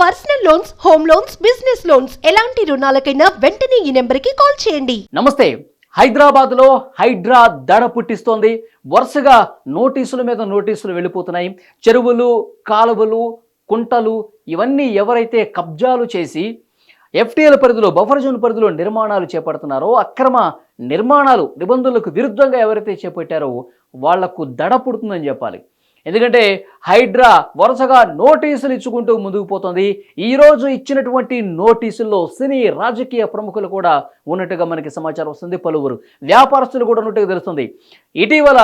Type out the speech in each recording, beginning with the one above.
Personal loans home loans business loans. ఎలాంటి రుణాలకైనా వెంటనే ఈ నెంబర్కి కాల్ చేయండి. నమస్తే. హైదరాబాద్లో హైడ్రా దడ పుట్టిస్తోంది. వరుసగా నోటీసుల మీద నోటీసులు వెళ్ళిపోతున్నాయి. చెరువులు కాలువలు కుంటలు ఇవన్నీ ఎవరైతే కబ్జాలు చేసి ఎఫ్టీఎల్ పరిధిలో బఫర్ జోన్ పరిధిలో నిర్మాణాలు చేపడుతున్నారో అక్రమ నిర్మాణాలు నిబంధనలకు విరుద్ధంగా ఎవరైతే చేపట్టారో వాళ్ళకు దడ పుడుతుందని చెప్పాలి. ఎందుకంటే హైడ్రా వరుసగా నోటీసులు ఇచ్చుకుంటూ ముందుకు పోతుంది. ఈరోజు ఇచ్చినటువంటి నోటీసుల్లో సినీ రాజకీయ ప్రముఖులు కూడా ఉన్నట్టుగా మనకి సమాచారం వస్తుంది. పలువురు వ్యాపారస్తులు కూడా ఉన్నట్టుగా తెలుస్తుంది. ఇటీవల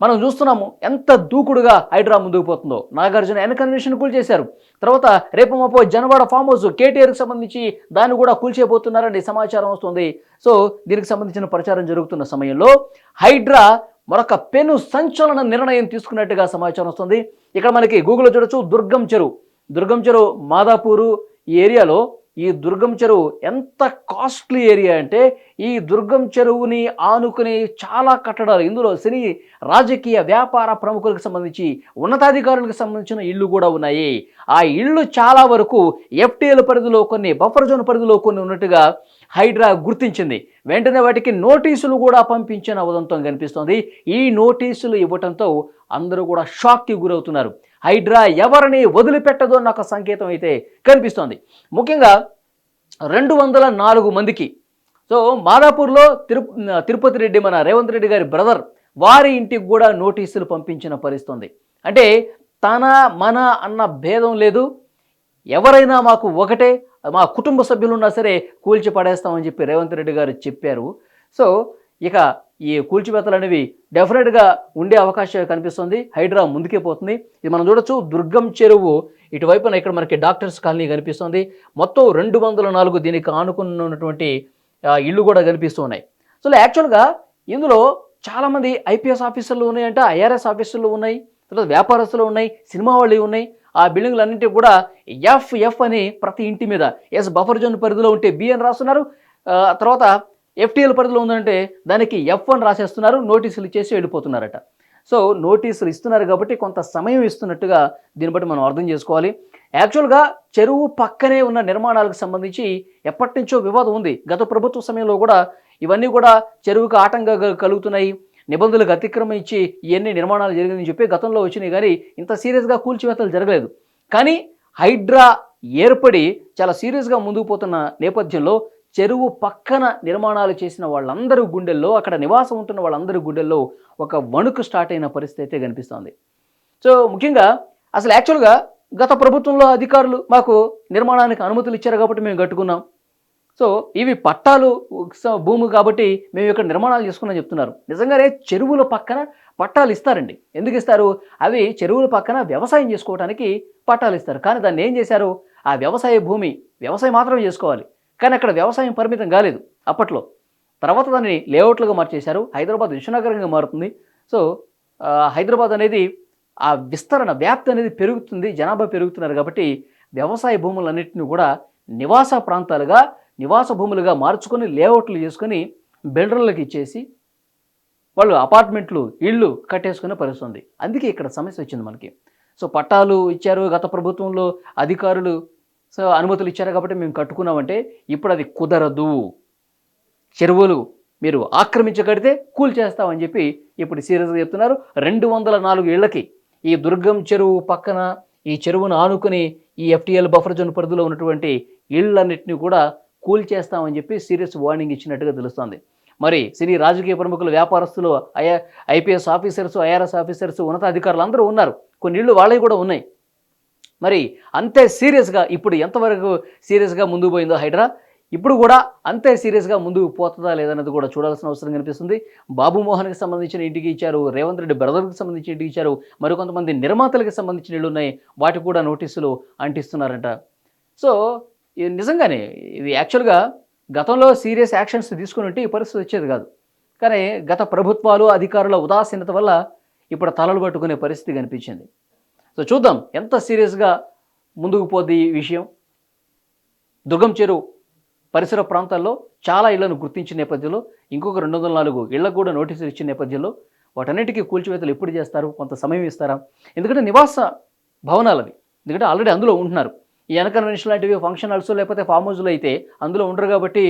మనం చూస్తున్నాము ఎంత దూకుడుగా హైడ్రా ముందుకు పోతుందో. నాగార్జున ఎన్ కన్వెన్షన్ కూల్ చేశారు. తర్వాత రేపు మాపో జనవాడ ఫామ్ హౌస్ కేటీఆర్కి సంబంధించి దాన్ని కూడా కూల్చేయబోతున్నారని సమాచారం వస్తుంది. సో దీనికి సంబంధించిన ప్రచారం జరుగుతున్న సమయంలో హైడ్రా మరొక పెను సంచలన నిర్ణయం తీసుకున్నట్టుగా సమాచారం వస్తుంది. ఇక్కడ మనకి గూగుల్లో చూడొచ్చు దుర్గం చెరువు. దుర్గం చెరువు మాదాపూరు ఈ ఏరియాలో ఈ దుర్గం చెరువు ఎంత కాస్ట్లీ ఏరియా అంటే ఈ దుర్గం చెరువుని ఆనుకుని చాలా కట్టడాలు. ఇందులో సినీ రాజకీయ వ్యాపార ప్రముఖులకు సంబంధించి ఉన్నతాధికారులకు సంబంధించిన ఇళ్ళు కూడా ఉన్నాయి. ఆ ఇళ్ళు చాలా వరకు ఎఫ్టీఎల్ పరిధిలో కొన్ని బఫర్ జోన్ పరిధిలో కొన్ని ఉన్నట్టుగా హైడ్రా గుర్తించింది. వెంటనే వాటికి నోటీసులు కూడా పంపించిన ఉదంతం కనిపిస్తోంది. ఈ నోటీసులు ఇవ్వటంతో అందరూ కూడా షాక్కి గురవుతున్నారు. హైడ్రా ఎవరిని వదిలిపెట్టదో అన్న ఒక సంకేతం అయితే కనిపిస్తోంది. ముఖ్యంగా రెండు వందల నాలుగు మందికి. సో మాదాపూర్లో తిరు తిరుపతి రెడ్డి మన రేవంత్ రెడ్డి గారి బ్రదర్ వారి ఇంటికి కూడా నోటీసులు పంపించిన పరిస్థితుంది. అంటే తన మన అన్న భేదం లేదు. ఎవరైనా మాకు ఒకటే మా కుటుంబ సభ్యులు ఉన్నా సరే కూల్చి పడేస్తామని చెప్పి రేవంత్ రెడ్డి గారు చెప్పారు. సో ఇక ఈ కూల్చివేతలు అనేవి డెఫినెట్గా ఉండే అవకాశం కనిపిస్తుంది. హైడ్రా ముందుకే పోతుంది. ఇది మనం చూడొచ్చు. దుర్గం చెరువు ఇటువైపున ఇక్కడ మనకి డాక్టర్స్ కాలనీ కనిపిస్తుంది. మొత్తం రెండు వందల నాలుగు దీనికి ఆనుకున్నటువంటి ఇళ్ళు కూడా కనిపిస్తూ ఉన్నాయి. సో యాక్చువల్గా ఇందులో చాలామంది ఐపీఎస్ ఆఫీసర్లు ఉన్నాయంట ఐఆర్ఎస్ ఆఫీసర్లు ఉన్నాయి తర్వాత వ్యాపారస్తులు ఉన్నాయి సినిమా వాళ్ళు ఉన్నాయి. ఆ బిల్డింగ్లు అన్నింటి కూడా ఎఫ్ ఎఫ్ అని ప్రతి ఇంటి మీద ఎస్ బఫర్ జోన్ పరిధిలో ఉంటే బి అని రాస్తున్నారు. తర్వాత ఎఫ్టీఎల్ పరిధిలో ఉందంటే దానికి ఎఫ్ వన్ రాసేస్తున్నారు నోటీసులు ఇచ్చేసి వెళ్ళిపోతున్నారట. సో నోటీసులు ఇస్తున్నారు కాబట్టి కొంత సమయం ఇస్తున్నట్టుగా దీన్ని బట్టి మనం అర్థం చేసుకోవాలి. యాక్చువల్గా చెరువు పక్కనే ఉన్న నిర్మాణాలకు సంబంధించి ఎప్పటి నుంచో వివాదం ఉంది. గత ప్రభుత్వ సమయంలో కూడా ఇవన్నీ కూడా చెరువుకు ఆటంకంగా కలుగుతున్నాయి. నిబంధనలకు అతిక్రమించి ఇచ్చి ఇవన్నీ నిర్మాణాలు జరిగిందని చెప్పి గతంలో వచ్చినాయి కానీ ఇంత సీరియస్గా కూల్చివేతలు జరగలేదు. కానీ హైడ్రా ఏర్పడి చాలా సీరియస్గా ముందుకు పోతున్న నేపథ్యంలో చెరువు పక్కన నిర్మాణాలు చేసిన వాళ్ళందరూ గుండెల్లో అక్కడ నివాసం ఉంటున్న వాళ్ళందరి గుండెల్లో ఒక వణుకు స్టార్ట్ అయిన పరిస్థితి అయితే కనిపిస్తోంది. సో ముఖ్యంగా అసలు యాక్చువల్గా గత ప్రభుత్వంలో అధికారులు మాకు నిర్మాణానికి అనుమతులు ఇచ్చారు కాబట్టి మేము కట్టుకున్నాం. సో ఇవి పట్టాలు భూమి కాబట్టి మేము ఇక్కడ నిర్మాణాలు చేసుకున్నాం చెప్తున్నారు. నిజంగానే చెరువుల పక్కన పట్టాలు ఇస్తారండి. ఎందుకు ఇస్తారు? అవి చెరువుల పక్కన వ్యవసాయం చేసుకోవడానికి పట్టాలు ఇస్తారు. కానీ దాన్ని ఏం చేశారు? ఆ వ్యవసాయ భూమి వ్యవసాయం మాత్రమే చేసుకోవాలి. కానీ అక్కడ వ్యవసాయం పరిమితం కాలేదు అప్పట్లో. తర్వాత దాన్ని లేఅవుట్లుగా మార్చేశారు. హైదరాబాద్ విశ్వనగరంగా మారుతుంది. సో హైదరాబాద్ అనేది ఆ విస్తరణ వ్యాప్తి అనేది పెరుగుతుంది. జనాభా పెరుగుతున్నారు కాబట్టి వ్యవసాయ భూములన్నింటినీ కూడా నివాస ప్రాంతాలుగా నివాస భూములుగా మార్చుకొని లేఅవుట్లు చేసుకొని బిల్డర్లకు ఇచ్చేసి వాళ్ళు అపార్ట్మెంట్లు ఇళ్ళు కట్టేసుకునే పరిస్థితి ఉంది. అందుకే ఇక్కడ సమస్య వచ్చింది మనకి. సో పట్టాలు ఇచ్చారు గత ప్రభుత్వంలో. అధికారులు సో అనుమతులు ఇచ్చారు కాబట్టి మేము కట్టుకున్నామంటే ఇప్పుడు అది కుదరదు. చెరువులు మీరు ఆక్రమించగడితే కూల్ చేస్తామని చెప్పి ఇప్పుడు సీరియస్గా చెప్తున్నారు. రెండు వందల నాలుగు ఏళ్ళకి ఈ దుర్గం చెరువు పక్కన ఈ చెరువును ఆనుకుని ఈ ఎఫ్టీఎల్ బఫర్ జోన్ పరిధిలో ఉన్నటువంటి ఇళ్ళన్నింటినీ కూడా కూల్ చేస్తామని చెప్పి సీరియస్ వార్నింగ్ ఇచ్చినట్టుగా తెలుస్తోంది. మరి సినీ రాజకీయ ప్రముఖులు వ్యాపారస్తులు I IPS officers IRS officers ఉన్నతాధికారులు అందరూ ఉన్నారు. కొన్ని ఇళ్ళు వాళ్ళవి కూడా ఉన్నాయి. మరి అంతే సీరియస్గా ఇప్పుడు ఎంతవరకు సీరియస్గా ముందుకు పోయిందో హైడ్రా? ఇప్పుడు కూడా అంతే సీరియస్గా ముందుకు పోతుందా లేదన్నది కూడా చూడాల్సిన అవసరం కనిపిస్తుంది. బాబు మోహన్కి సంబంధించిన ఇంటికి ఇచ్చారు రేవంత్ రెడ్డి బ్రదర్కి సంబంధించిన ఇంటికి ఇచ్చారు మరికొంతమంది నిర్మాతలకు సంబంధించిన ఇళ్ళు ఉన్నాయి వాటికి కూడా నోటీసులు అంటిస్తున్నారంట. సో ఇది నిజంగానే ఇది యాక్చువల్గా గతంలో సీరియస్ యాక్షన్స్ తీసుకుని ఉంటే ఈ పరిస్థితి వచ్చేది కాదు. కానీ గత ప్రభుత్వాలు అధికారుల ఉదాసీనత వల్ల ఇప్పుడు తలలు పట్టుకునే పరిస్థితి కనిపించింది. సో చూద్దాం ఎంత సీరియస్గా ముందుకు పోద్ది ఈ విషయం. దుర్గం చెరువు పరిసర ప్రాంతాల్లో చాలా ఇళ్ళను గుర్తించిన నేపథ్యంలో ఇంకొక రెండు వందల నాలుగు ఇళ్ళకు కూడా నోటీసులు ఇచ్చిన నేపథ్యంలో వాటన్నిటికీ కూల్చివేతలు ఎప్పుడు చేస్తారు? కొంత సమయం ఇస్తారా? ఎందుకంటే నివాస భవనాలు అవి ఎందుకంటే ఆల్రెడీ అందులో ఉంటున్నారు. ఈ అన్కన్వెన్షన్ లాంటివి ఫంక్షన్ హాల్స్ లేకపోతే ఫామ్ హౌస్లు అయితే అందులో ఉండరు కాబట్టి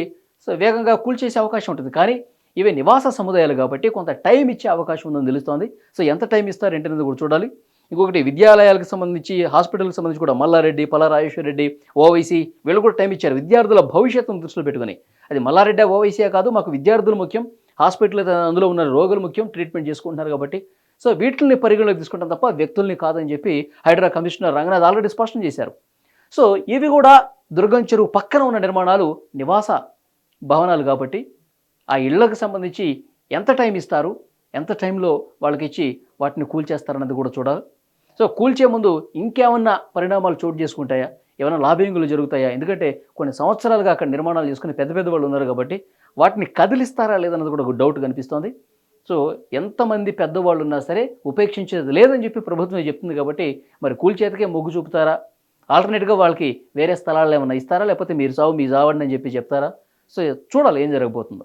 సో వేగంగా కూల్చేసే అవకాశం ఉంటుంది. కానీ ఇవి నివాస సముదాయాలు కాబట్టి కొంత టైం ఇచ్చే అవకాశం ఉందని తెలుస్తోంది. సో ఎంత టైం ఇస్తారు ఏంటనేది కూడా చూడాలి. ఇంకొకటి విద్యాలయాలకు సంబంధించి హాస్పిటల్కి సంబంధించి కూడా మల్లారెడ్డి పల్లారాజేశ్వర రెడ్డి ఓవైసీ వీళ్ళు కూడా టైం ఇచ్చారు. విద్యార్థుల భవిష్యత్తును దృష్టిలో పెట్టుకుని. అది మల్లారెడ్డి ఓవైసీయే కాదు మాకు విద్యార్థులు ముఖ్యం హాస్పిటల్ అందులో ఉన్న రోగులు ముఖ్యం ట్రీట్మెంట్ చేసుకుంటున్నారు కాబట్టి. సో వీటిని పరిగణలోకి తీసుకుంటాం తప్ప వ్యక్తుల్ని కాదని చెప్పి హైడ్రా కమిషనర్ రంగనాథ్ ఆల్రెడీ స్పష్టం చేశారు. సో ఇవి కూడా దుర్గం చెరువు పక్కన ఉన్న నిర్మాణాలు నివాస భవనాలు కాబట్టి ఆ ఇళ్ళకు సంబంధించి ఎంత టైం ఇస్తారు ఎంత టైంలో వాళ్ళకి ఇచ్చి వాటిని కూల్చేస్తారన్నది కూడా చూడాలి. సో కూల్చే ముందు ఇంకేమన్నా పరిణామాలు చోటు చేసుకుంటాయా? ఏమైనా లాబింగులు జరుగుతాయా? ఎందుకంటే కొన్ని సంవత్సరాలుగా అక్కడ నిర్మాణాలు చేసుకుని పెద్ద పెద్ద వాళ్ళు ఉన్నారు కాబట్టి వాటిని కదిలిస్తారా లేదన్నది కూడా ఒక డౌట్ కనిపిస్తోంది. సో ఎంతమంది పెద్దవాళ్ళు ఉన్నా సరే ఉపేక్షించేది లేదని చెప్పి ప్రభుత్వం చెప్తుంది కాబట్టి మరి కూల్చేతకే మొగ్గు చూపుతారా? ఆల్టర్నేట్గా వాళ్ళకి వేరే స్థలాలు ఏమైనా ఇస్తారా? లేకపోతే మీరు సావు మీ సావండి అని చెప్పి చెప్తారా? సో చూడాలి ఏం జరగబోతుందో.